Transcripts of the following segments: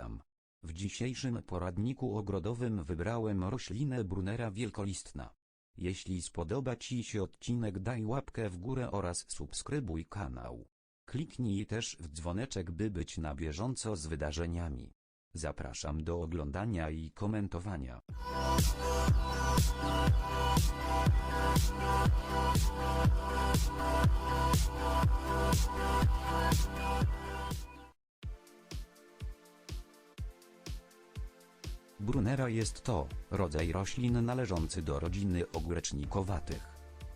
witam. W dzisiejszym poradniku ogrodowym wybrałem roślinę Brunera wielkolistna. Jeśli spodoba Ci się odcinek daj łapkę w górę oraz subskrybuj kanał. Kliknij też w dzwoneczek by być na bieżąco z wydarzeniami. Zapraszam do oglądania i komentowania. Brunera jest to rodzaj roślin należący do rodziny ogórecznikowatych.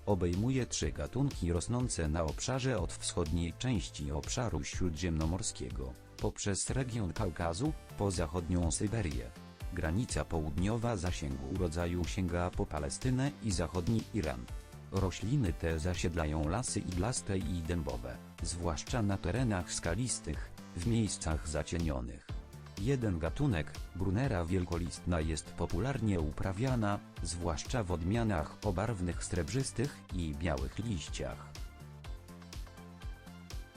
Obejmuje trzy gatunki rosnące na obszarze od wschodniej części obszaru śródziemnomorskiego, poprzez region Kaukazu, po zachodnią Syberię. Granica południowa zasięgu rodzaju sięga po Palestynę i zachodni Iran. Rośliny te zasiedlają lasy iglaste i dębowe, zwłaszcza na terenach skalistych, w miejscach zacienionych. Jeden gatunek, Brunera wielkolistna jest popularnie uprawiana, zwłaszcza w odmianach o barwnych srebrzystych i białych liściach.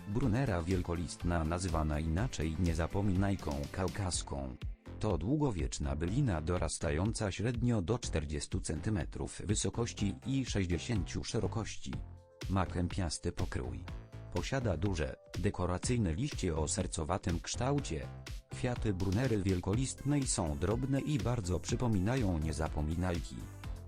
Brunera wielkolistna nazywana inaczej niezapominajką kaukaską. To długowieczna bylina dorastająca średnio do 40 cm wysokości i 60 szerokości. Ma kępiasty pokrój. Posiada duże, dekoracyjne liście o sercowatym kształcie. Kwiaty brunery wielkolistnej są drobne i bardzo przypominają niezapominajki.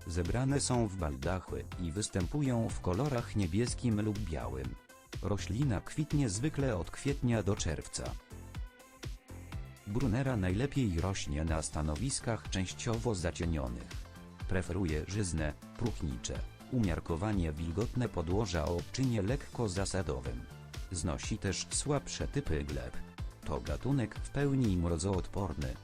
Zebrane są w baldachy i występują w kolorach niebieskim lub białym. Roślina kwitnie zwykle od kwietnia do czerwca. Brunera najlepiej rośnie na stanowiskach częściowo zacienionych. Preferuje żyzne, próchnicze, umiarkowanie wilgotne podłoża o odczynie lekko zasadowym. Znosi też słabsze typy gleb. To gatunek w pełni mrozoodporny.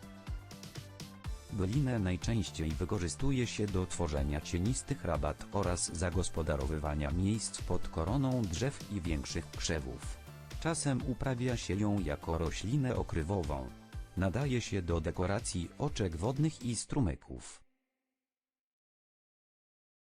Bylinę najczęściej wykorzystuje się do tworzenia cienistych rabat oraz zagospodarowywania miejsc pod koroną drzew i większych krzewów. Czasem uprawia się ją jako roślinę okrywową. Nadaje się do dekoracji oczek wodnych i strumyków.